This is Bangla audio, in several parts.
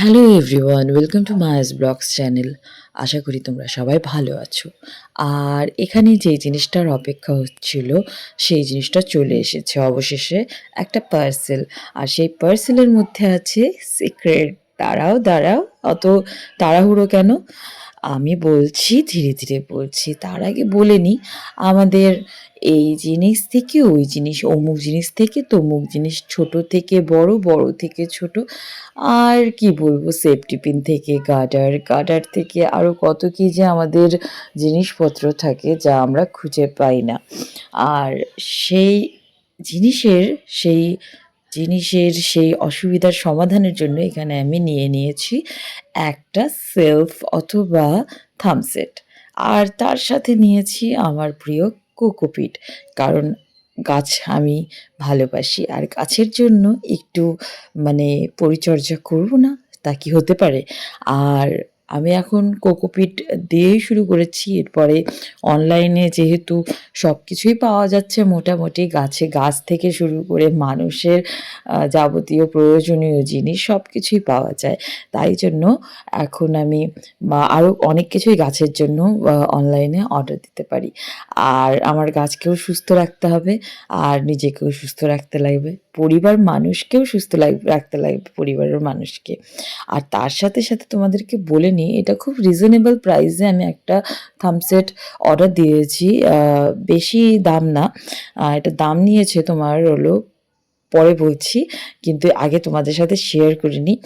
Hello everyone, welcome to Maya's blogs channel. আশা করি তোমরা সবাই ভালো আছো। আর এখানে যে জিনিসটার অপেক্ষা হচ্ছিল, সেই জিনিসটা চলে এসেছে অবশেষে একটা পার্সেল আর সেই পার্সেলের মধ্যে আছে সিক্রেট দাঁড়াও দাঁড়াও, অত তাড়াহুড়ো কেন? আমি বলছি, ধীরে ধীরে বলছি, তার আগে বলে নিই আমাদের এই জিনিস থেকে, ওই জিনিস, অমুক জিনিস থেকে, তমুক জিনিস, ছোট থেকে, বড় বড় থেকে, ছোট, আর কি বলব সেফটি পিন থেকে গার্ডার গার্ডার থেকে আরও কত কি যে আমাদের জিনিসপত্র থাকে যা আমরা খুঁজে পাই না। আর সেই জিনিসের, সেই জিনিসের সেই অসুবিধার সমাধানের জন্য এখানে আমি নিয়ে নিয়েছি একটা সেলফ অথবা থামসেট। আর তার সাথে নিয়েছি আমার প্রিয় কোকোপিট, কারণ গাছ আমি ভালোবাসি। আর গাছের জন্য একটু মানে পরিচর্যা করব না তা কি হতে পারে? আর আমি এখন কোকোপিট দিয়েই শুরু করেছি। এরপরে অনলাইনে যেহেতু সব কিছুই পাওয়া যাচ্ছে মোটামুটি গাছে গাছ থেকে শুরু করে মানুষের যাবতীয় প্রয়োজনীয় জিনিস সব কিছুই পাওয়া যায়। তাই জন্য এখন আমি আরও অনেক কিছুই গাছের জন্য অনলাইনে অর্ডার দিতে পারি। আর আমার গাছকেও সুস্থ রাখতে হবে, আর নিজেকেও সুস্থ রাখতে লাগবে, পরিবার মানুষকেও সুস্থ লাগবে রাখতে লাগবে পরিবারের মানুষকে। আর তার সাথে সাথে তোমাদেরকে বলে নিই এটা খুব রিজনেবল প্রাইসে আমি একটা থামসেট অর্ডার দিয়েছি বেশি দাম না এটা দাম নিয়েছে তোমার হলো পরে বলছি, কিন্তু আগে তোমাদের সাথে শেয়ার করে নিই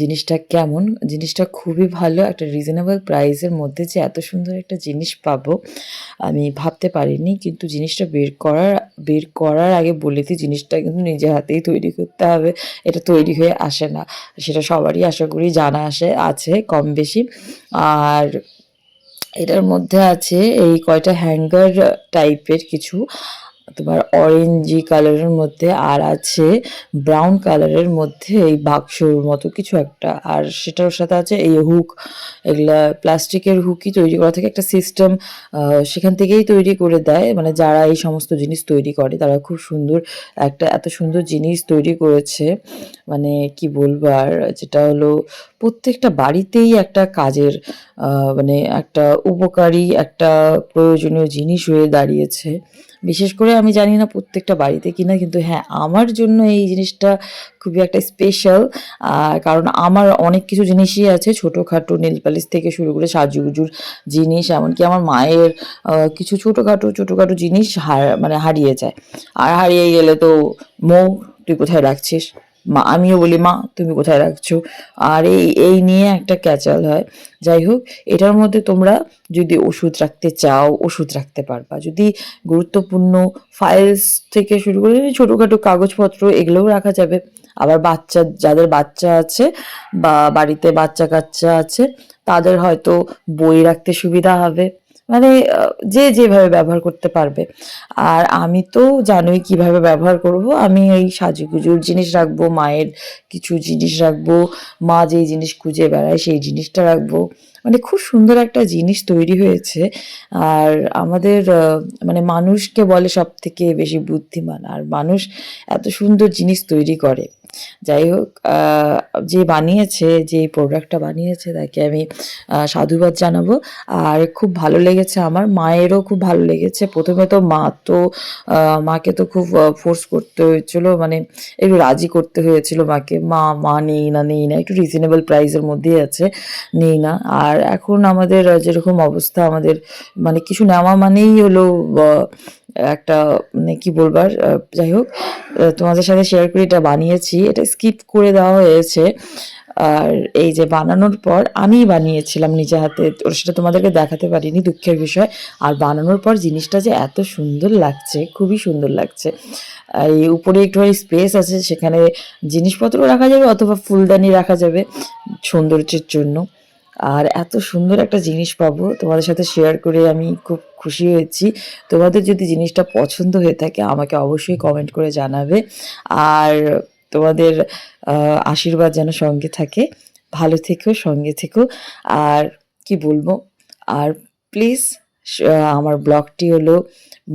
জিনিসটা কেমন? জিনিসটা খুবই ভালো, একটা রিজনেবল প্রাইসের মধ্যে যে এত সুন্দর একটা জিনিস পাবো, আমি ভাবতে পারিনি, কিন্তু জিনিসটা বের করার বের করার আগে বলে দিই জিনিসটা কিন্তু নিজে হাতেই তৈরি করতে হবে, এটা তৈরি হয়ে আসে না, সেটা সবারই আশা করি জানা আসে, আছে কম বেশি। আর এটার মধ্যে আছে এই কয়টা হ্যাঙ্গার টাইপের কিছু তোমার অরেঞ্জি কালারের মধ্যে আর আছে ব্রাউন কালারের মধ্যে এই বাক্সর মতো কিছু একটা। আর সেটার সাথে আছে এই হুক এগুলা প্লাস্টিকের হুকই তৈরি করা থেকে, একটা সিস্টেম সেখান থেকেই তৈরি করে দেয়। মানে যারা এই সমস্ত জিনিস তৈরি করে, তারা খুব সুন্দর একটা, এত সুন্দর জিনিস তৈরি করেছে। মানে কি বলব আর, যেটা হলো প্রত্যেকটা বাড়িতেই একটা কাজের মানে একটা উপকারী, একটা প্রয়োজনীয় জিনিস হয়ে দাঁড়িয়েছে। বিশেষ করে আমি জানি না প্রত্যেকটা বাড়িতে কিনা কিন্তু হ্যাঁ আমার জন্য এই জিনিসটা খুবই একটা স্পেশাল কারণ আমার অনেক কিছু জিনিসই আছে, ছোটোখাটো প্যালেস থেকে শুরু করে সাজুগুজুর জিনিস, এমনকি আমার মায়ের কিছু ছোটোখাটো ছোটোখাটো জিনিস হার- মানে হারিয়ে যায়। আর হারিয়ে গেলে তো মৌ, তুই কোথায় রাখছিস? মা, আমিও বলি, মা, তুমি কোথায় রাখছো? আর এই এই নিয়ে একটা ক্যাচাল হয়। যাই হোক, এটার মধ্যে তোমরা যদি ওষুধ রাখতে চাও, ওষুধ রাখতে পারবা। যদি গুরুত্বপূর্ণ ফাইলস থেকে শুরু করে ছোটোখাটো কাগজপত্র, এগুলোও রাখা যাবে। আবার বাচ্চা, যাদের বাচ্চা আছে বা বাড়িতে বাচ্চা কাচ্চা আছে, তাদের হয়তো বই রাখতে সুবিধা হবে। মানে যে যেভাবে ব্যবহার করতে পারবে। আর আমি তো জানোই কীভাবে ব্যবহার করব। আমি এই সাজুগুজুর জিনিস রাখব, মায়ের কিছু জিনিস রাখব, মা যেই জিনিস খুঁজে বেড়ায় সেই জিনিসটা রাখব। মানে খুব সুন্দর একটা জিনিস তৈরি হয়েছে। আর আমাদের মানে মানুষকে বলে সব থেকে বেশি বুদ্ধিমান। আর মানুষ এত সুন্দর জিনিস তৈরি করে। যাই হোক যে বানিয়েছে, যে প্রোডাক্টটা বানিয়েছে, তাকে আমি সাধুবাদ জানাব। আর খুব ভালো লেগেছে আমার, মায়েরও খুব ভালো লেগেছে। প্রথমে তো মা তো মাকে তো খুব ফোর্স করতে হয়েছিল মানে একটু রাজি করতে হয়েছিল মাকে। মা মা নেই না নেই না, একটু রিজনেবল প্রাইসের মধ্যেই আছে, নেই না। আর এখন আমাদের যেরকম অবস্থা আমাদের মানে কিছু নেওয়া মানেই হলো একটা মানে কি বলবার যাই হোক তোমাদের সাথে শেয়ার করে, এটা বানিয়েছি, এটা স্কিপ করে দেওয়া হয়েছে। আর এই যে বানানোর পর আমিই বানিয়েছিলাম নিজে হাতে সেটা তোমাদেরকে দেখাতে পারিনি দুঃখের বিষয়, আর বানানোর পর জিনিসটা যে এত সুন্দর লাগছে, খুবই সুন্দর লাগছে। এই উপরে একটুখানি স্পেস আছে, সেখানে জিনিসপত্র রাখা যাবে অথবা ফুলদানি রাখা যাবে সৌন্দর্যের জন্য। আর এত সুন্দর একটা জিনিস পাবো, তোমাদের সাথে শেয়ার করে আমি খুব খুশি হয়েছি। তোমাদের যদি জিনিসটা পছন্দ হয়ে থাকে, আমাকে অবশ্যই কমেন্ট করে জানাবে। আর তোমাদের আশীর্বাদ যেন সঙ্গে থাকে। ভালো থেকো, সঙ্গে থেকো। আর কি বলব? আর প্লিজ আমার ব্লগটি হলো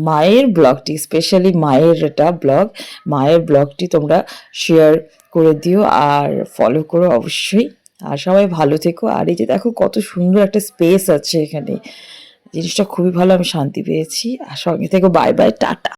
মায়ের ব্লগটি স্পেশালি মায়ের এটা ব্লগ মায়ের ব্লগটি তোমরা শেয়ার করে দিও আর ফলো করো অবশ্যই। আর সবাই ভালো থেকো। আর এই যে দেখো কত সুন্দর একটা স্পেস আছে এখানে। জিনিসটা খুবই ভালো আমি শান্তি পেয়েছি। আর সঙ্গে থেকে বাই বাই টাটা।